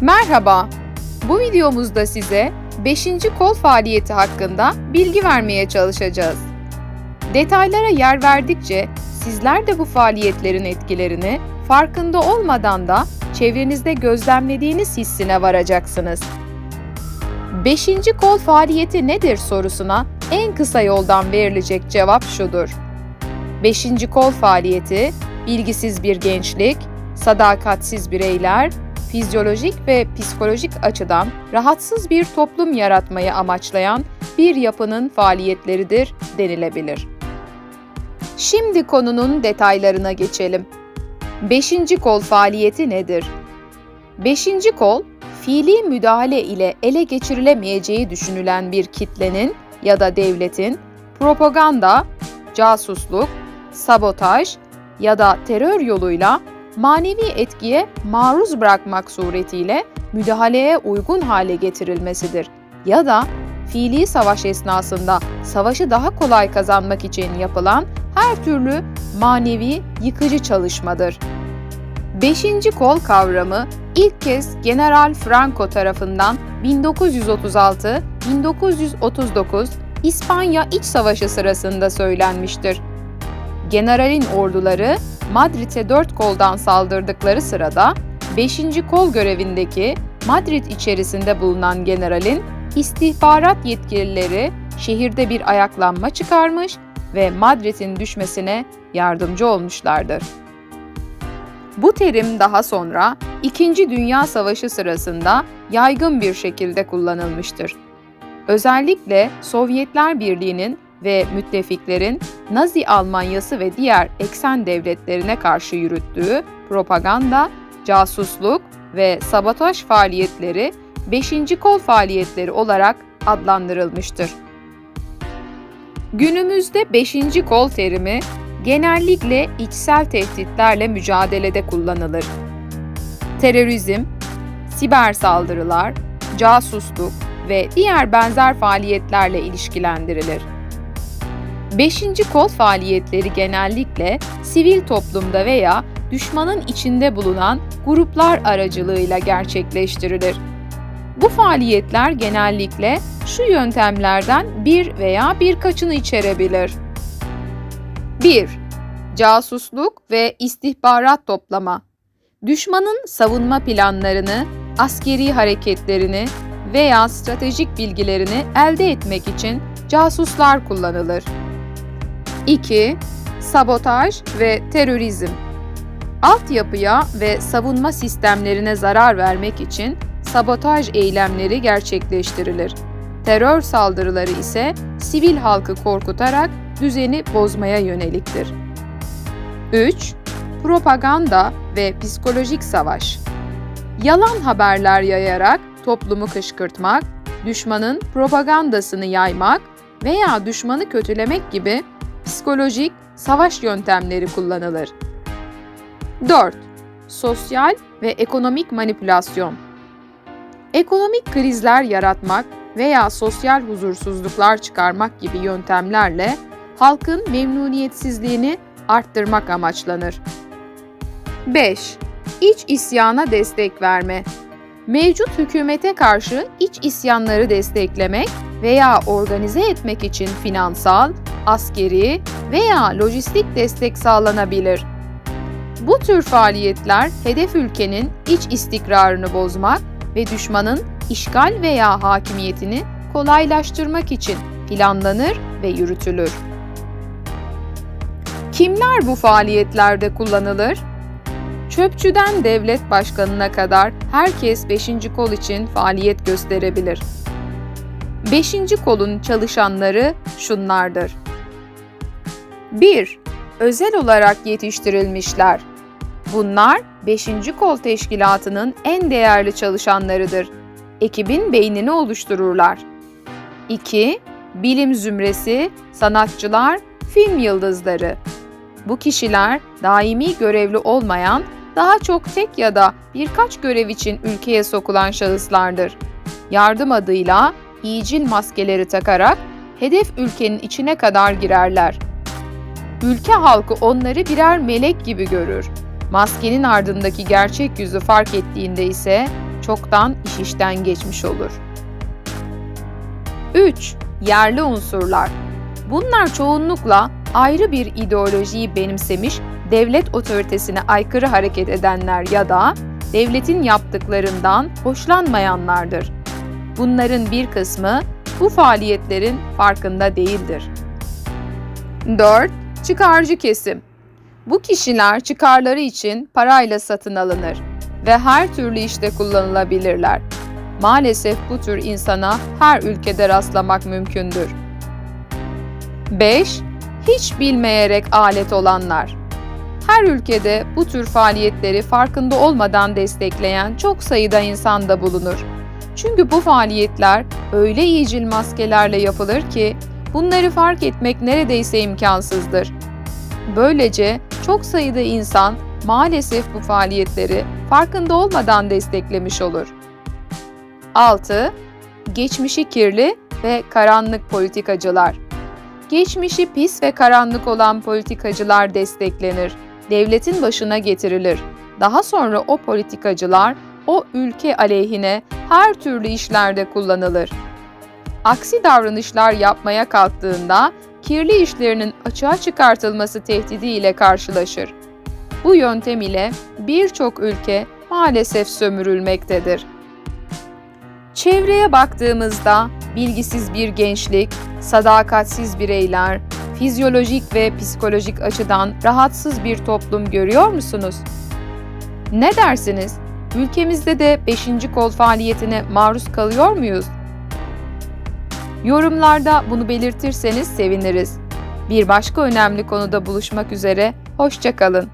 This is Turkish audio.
Merhaba. Bu videomuzda size 5. kol faaliyeti hakkında bilgi vermeye çalışacağız. Detaylara yer verdikçe sizler de bu faaliyetlerin etkilerini farkında olmadan da çevrenizde gözlemlediğiniz hissine varacaksınız. 5. kol faaliyeti nedir sorusuna en kısa yoldan verilecek cevap şudur. 5. kol faaliyeti bilgisiz bir gençlik, sadakatsiz bireyler, fizyolojik ve psikolojik açıdan rahatsız bir toplum yaratmayı amaçlayan bir yapının faaliyetleridir denilebilir. Şimdi konunun detaylarına geçelim. 5. kol faaliyeti nedir? 5. kol, fiili müdahale ile ele geçirilemeyeceği düşünülen bir kitlenin ya da devletin propaganda, casusluk, sabotaj ya da terör yoluyla manevi etkiye maruz bırakmak suretiyle müdahaleye uygun hale getirilmesidir ya da fiili savaş esnasında savaşı daha kolay kazanmak için yapılan her türlü manevi yıkıcı çalışmadır. Beşinci kol kavramı ilk kez General Franco tarafından 1936-1939 İspanya İç Savaşı sırasında söylenmiştir. Generalin orduları Madrid'e dört koldan saldırdıkları sırada 5. kol görevindeki Madrid içerisinde bulunan generalin istihbarat yetkilileri şehirde bir ayaklanma çıkarmış ve Madrid'in düşmesine yardımcı olmuşlardır. Bu terim daha sonra İkinci Dünya Savaşı sırasında yaygın bir şekilde kullanılmıştır. Özellikle Sovyetler Birliği'nin ve müttefiklerin Nazi Almanyası ve diğer eksen devletlerine karşı yürüttüğü propaganda, casusluk ve sabotaj faaliyetleri 5. kol faaliyetleri olarak adlandırılmıştır. Günümüzde 5. kol terimi genellikle içsel tehditlerle mücadelede kullanılır. Terörizm, siber saldırılar, casusluk ve diğer benzer faaliyetlerle ilişkilendirilir. Beşinci kol faaliyetleri genellikle sivil toplumda veya düşmanın içinde bulunan gruplar aracılığıyla gerçekleştirilir. Bu faaliyetler genellikle şu yöntemlerden bir veya birkaçını içerebilir. 1. Casusluk ve istihbarat toplama. Düşmanın savunma planlarını, askeri hareketlerini veya stratejik bilgilerini elde etmek için casuslar kullanılır. 2. Sabotaj ve terörizm. Altyapıya ve savunma sistemlerine zarar vermek için sabotaj eylemleri gerçekleştirilir. Terör saldırıları ise sivil halkı korkutarak düzeni bozmaya yöneliktir. 3. Propaganda ve psikolojik savaş. Yalan haberler yayarak toplumu kışkırtmak, düşmanın propagandasını yaymak veya düşmanı kötülemek gibi psikolojik savaş yöntemleri kullanılır. 4. Sosyal ve ekonomik manipülasyon. Ekonomik krizler yaratmak veya sosyal huzursuzluklar çıkarmak gibi yöntemlerle halkın memnuniyetsizliğini arttırmak amaçlanır. 5. İç isyana destek verme. Mevcut hükümete karşı iç isyanları desteklemek veya organize etmek için finansal, askeri veya lojistik destek sağlanabilir. Bu tür faaliyetler hedef ülkenin iç istikrarını bozmak ve düşmanın işgal veya hakimiyetini kolaylaştırmak için planlanır ve yürütülür. Kimler bu faaliyetlerde kullanılır? Çöpçüden devlet başkanına kadar herkes 5. kol için faaliyet gösterebilir. 5. kolun çalışanları şunlardır. 1. Özel olarak yetiştirilmişler. Bunlar 5. kol teşkilatının en değerli çalışanlarıdır. Ekibin beynini oluştururlar. 2. Bilim zümresi, sanatçılar, film yıldızları. Bu kişiler daimi görevli olmayan, daha çok tek ya da birkaç görev için ülkeye sokulan şahıslardır. Yardım adıyla iyicil maskeleri takarak hedef ülkenin içine kadar girerler. Ülke halkı onları birer melek gibi görür. Maskenin ardındaki gerçek yüzü fark ettiğinde ise çoktan iş işten geçmiş olur. 3. Yerli unsurlar. Bunlar çoğunlukla ayrı bir ideolojiyi benimsemiş, devlet otoritesine aykırı hareket edenler ya da devletin yaptıklarından hoşlanmayanlardır. Bunların bir kısmı bu faaliyetlerin farkında değildir. 4. Çıkarcı kesim. Bu kişiler çıkarları için parayla satın alınır ve her türlü işte kullanılabilirler. Maalesef bu tür insana her ülkede rastlamak mümkündür. 5. Hiç bilmeyerek alet olanlar. Her ülkede bu tür faaliyetleri farkında olmadan destekleyen çok sayıda insan da bulunur. Çünkü bu faaliyetler öyle iyicil maskelerle yapılır ki bunları fark etmek neredeyse imkansızdır. Böylece çok sayıda insan maalesef bu faaliyetleri farkında olmadan desteklemiş olur. 6. Geçmişi kirli ve karanlık politikacılar. Geçmişi pis ve karanlık olan politikacılar desteklenir, devletin başına getirilir. Daha sonra o politikacılar o ülke aleyhine her türlü işlerde kullanılır. Aksi davranışlar yapmaya kalktığında kirli işlerinin açığa çıkartılması tehdidiyle karşılaşır. Bu yöntem ile birçok ülke maalesef sömürülmektedir. Çevreye baktığımızda bilgisiz bir gençlik, sadakatsiz bireyler, fizyolojik ve psikolojik açıdan rahatsız bir toplum görüyor musunuz? Ne dersiniz? Ülkemizde de 5. kol faaliyetine maruz kalıyor muyuz? Yorumlarda bunu belirtirseniz seviniriz. Bir başka önemli konuda buluşmak üzere, hoşçakalın.